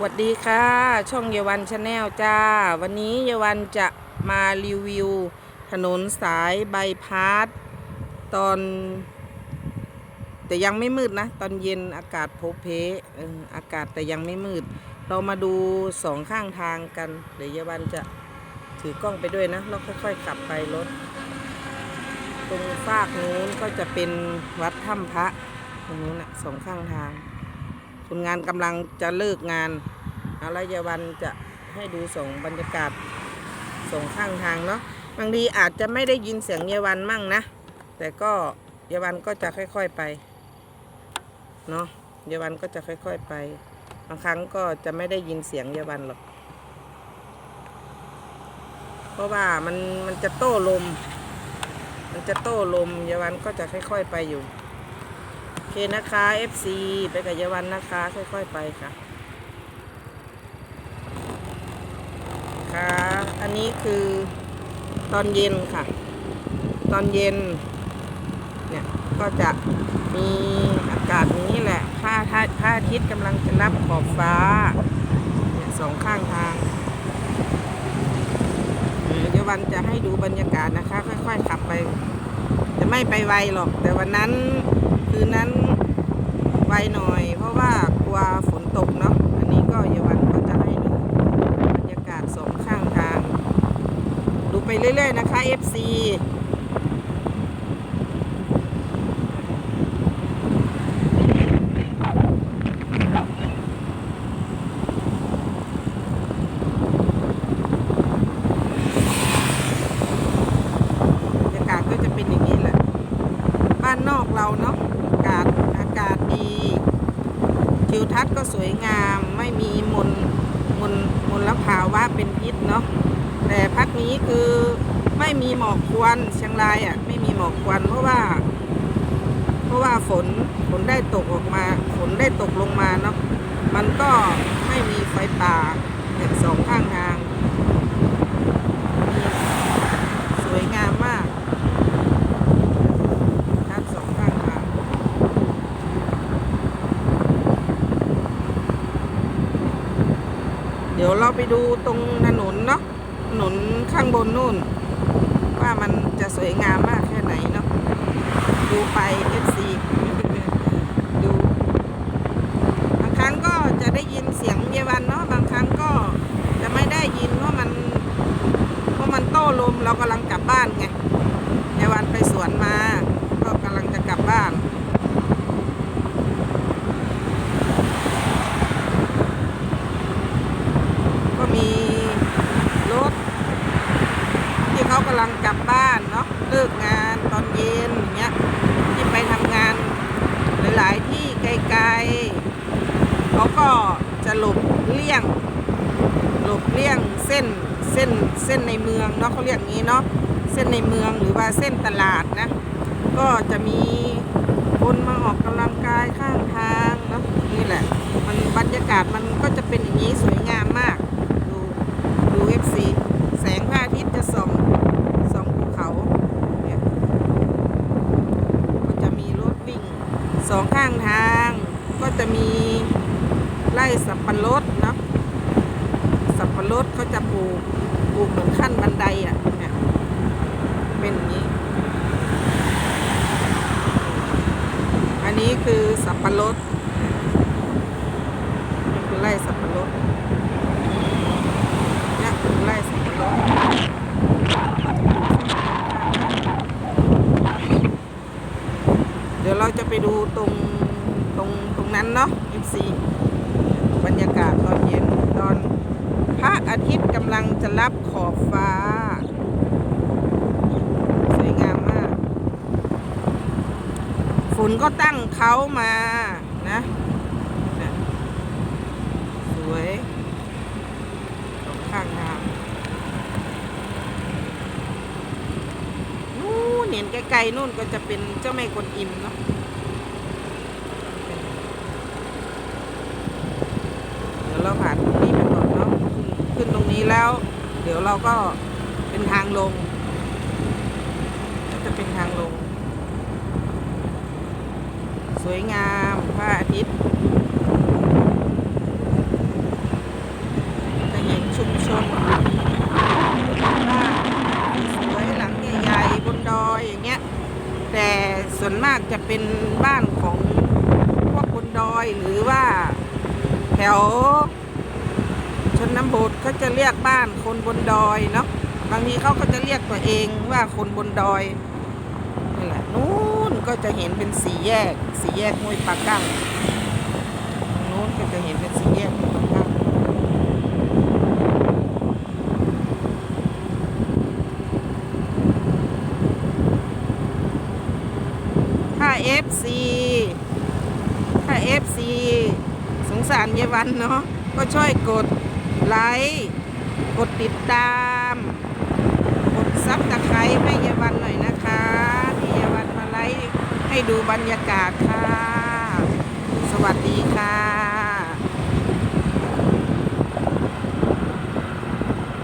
สวัสดีค่ะ ช่องเยาวันชาแนลจ้า วันนี้เยาวันจะมารีวิว ถนนสายใบายพาสตอน แต่ยังไม่มืดนะ ตอนเย็นอากาศโพเพออากาศแต่ยังไม่มืด เรามาดูสองข้างทางกัน เดี๋ยวเยาวันจะถือกล้องไปด้วยนะแล้วค่อยๆขับไปรถ ตรงฟากนู้นก็จะเป็นวัดถ้ำพระ ตรงนู้นนะสองข้างทาง คนงานกำลังจะเลิกงานเอาละยาวันจะให้ดูส่งบรรยากาศส่งข้างทางเนาะบางทีอาจจะไม่ได้ยินเสียงเยาวันมั่งนะ แต่ก็เยาวันก็จะค่อยๆไปเนาะเยาวันก็จะค่อย ๆไป บางครั้งก็จะไม่ได้ยินเสียงเยาวันหรอก เพราะว่ามันมันจะโต้ลม มันจะโต้ลมเยาวันก็จะค่อย ๆ ไปอยู่ เคนะคะ FC ไปกับยาวันนะคะ ค่อยๆไปค่ะ ค่ะ อันนี้คือตอนเย็นค่ะ ตอนเย็น เนี่ย ก็จะมีอากาศอย่างนี้แหละพระอาทิตย์พระอาทิตย์กำลังจะรับขอบฟ้าเนี่ยสองข้างทางเดี๋ยววันจะให้ดูบรรยากาศนะคะ ค่อยๆขับไป จะไม่ไปไวหรอก แต่วันนั้น คืนนั้นไวหน่อย เพราะว่ากลัวฝนตกเนาะอันนี้ก็เยาวันก็จะให้ดูบรรยากาศสองข้างทาง ดูไปเรื่อยๆนะคะ FC บรรยากาศก็จะเป็นอย่างนี้แหละ บ้านนอกเราเนาะากาศอากาศดี ทิวทัศน์ก็สวยงามไม่มีมลมลมลภาวะเป็นพิษเนาะแต่พักนี้คือไม่มีหมอกควันเชียงรายอะไม่มีหมอกควันเพราะว่า เพราะว่าฝนฝนได้ตกออกมา ฝนได้ตกลงมาเนาะมันก็ไม่มีไฟป่าเนี่ยสองข้างทาง สวยงามมาก ทั้งสองข้างทาง เดี๋ยวเราไปดูตรงถนนเนาะถนนข้างบนนู่น ว่ามันจะสวยงามมากแค่ไหนเนาะดูไป FC ดูบางครั้งก็จะได้ยินเสียงเยวันเนาะบางครั้งก็จะไม่ได้ยินเพราะมันเพราะมันโต้ลมเรากำลังกลับบ้านไงในวันไปสวนมา ก็กำลังจะกลับบ้าน ก็ มีรถที่เขากำลังกลับบ้านเนาะเลิกงานตอนเย็นอย่างเงี้ยที่ไปทำงานหลาย ๆ ที่ไกลๆเขาก็จะหลบเลี่ยง หลบเลี่ยงเส้นเส้นเส้นในเมืองเนาะเขาเรียกงี้เนาะเส้นในเมืองหรือว่าเส้นตลาดนะ ก็จะมีคนมาออกกำลังกายข้างทางเนาะนี่แหละ มันบรรยากาศมันก็จะเป็นอย่างนี้สวยงามมาก ดูดูเอฟซีแสงพระอาทิตย์จะส่องส่องภูเขาเนี่ยก็จะมีรถวิ่ง สองข้างทางก็จะมีไร่สับปะรดเนาะสับปะรดเขาจะปลูกปลูกเหมือนขั้นบันไดอะเนี่ยเป็นอย่างนี้ อันนี้คือสับปะรดนี่คือไร่สับปะรดเนี่ยคือไร่สับปะรดเดี๋ยวเราจะไปดูตรงตรงตรงนั้นเนาะ FC บรรยากาศตอนเย็นตอนพระอาทิตย์กำลังจะรับขอบฟ้า สวยงามมาก ฝนก็ตั้งเขามานะนะ สวยสองข้างทางนู่นเห็นไกลๆนู่นก็จะเป็นเจ้าแม่กวนอิมเนาะเดี๋ยวเราผ่านตรงนี้ไปก่อนเนาะขึ้นตรงนี้แล้ว เดี๋ยวเราก็เป็นทางลง จะเป็นทางลง สวยงามพระอาทิตย์ แต่ส่วนมากจะเป็นบ้านของพวกบนดอยหรือว่าแถวชนบทเขาจะเรียกบ้านคนบนดอยเนาะบางทีเขาก็จะเรียกตัวเองว่าคนบนดอยนี่แหละนู้นก็จะเห็นเป็นสีแยกสีแยกห้วยปลากั้งตรงนู้นก็จะเห็นเป็นสีแยกห้วยปลากั้งถ้า FC ถ้า FC สงสารเยาวันเนาะก็ช่วยกดไลค์กดติดตาม กดซับตะไคร้ให้เยาวันหน่อยนะคะที่เยาวันมาไลค์ให้ดูบรรยากาศค่ะ สวัสดีค่ะ